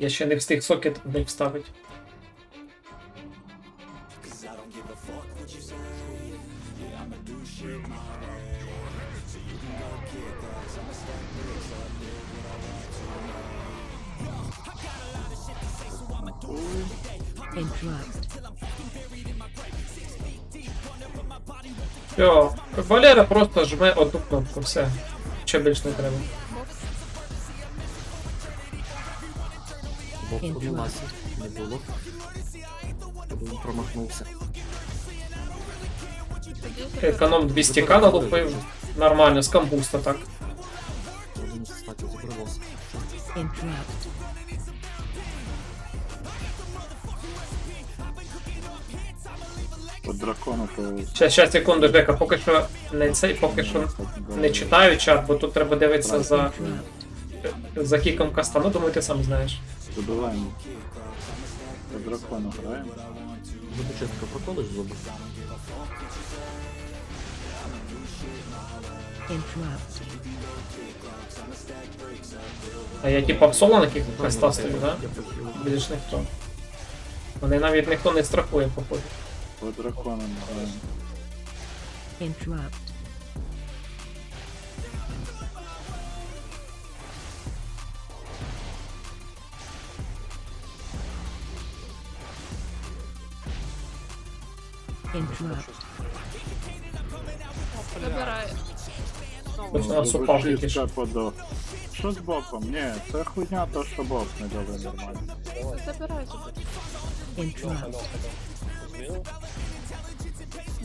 Я ще не встиг сокет в них вставити. Все, Валера просто жме одну кнопку, все. Ще більш не треба. Подумався, не було. Він промахнувся. Економ 200к налупив. Нормально, з камбуста так. Він, кстати, зібрався. По дракону то... Щас, щас, секунду, Жека, поки що не цей, поки що не читаю чат, бо тут треба дивитися за. За кіком каста. Ну, думаю, ти сам знаєш. Добиваємо. По дракону граємо. Зубочистка проколиш зуби? А я типа в соло на кіком каста стою, да? Більш ніхто. Вони навіть ніхто не страхує, походу. По дракону граємо. Interrupt. Interrupt. Забирай. Хоч на супав тільки що. Подо. Що з боком? Ні, це хуйня, то що бок не дали нормально. Забирай, забирай. Interrupt.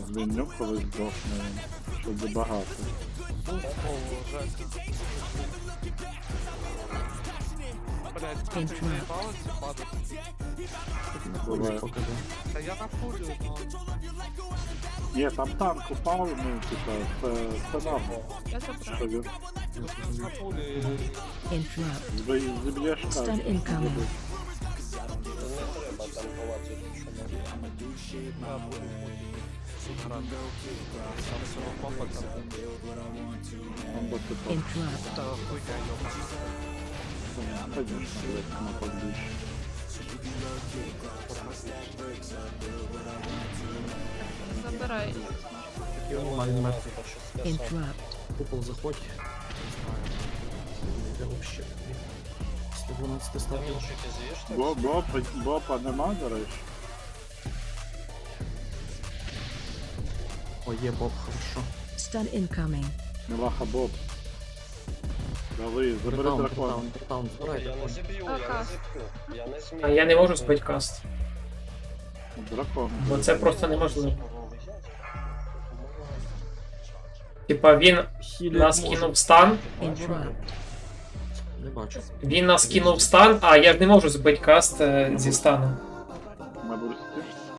Звільню колись здохне він. Що забагато. Interrupt. Буває. Покажи. Та я на фулі, ну, Ні, там танк упав, ну, типа, це, це нам. Я забираю. Що він на фулі. Interrupt. збий- зіб'єш Stun так. incoming. На папа там. Типа, Interrupt. Та хуйня йома. Конечно, як на побільше. Забирай. Нормально мертвий. Interrupt. Купол заходь. Не знаю. Я вообще. 112 ставлю. Бо, бопа, бопа нема, до речі? О, є боб, хорошо. Stun incoming. Мілаха боб. Дали, забери дракона. збирайте. Я не зіб'ю, я Ага. не зіб'ю. Я не змію. А я не можу збити каст, Дракон. бо це просто неможливо. Типа він нас кинув стан. Не бачу. він нас кинув стан, а я ж не можу збити каст е, зі стану.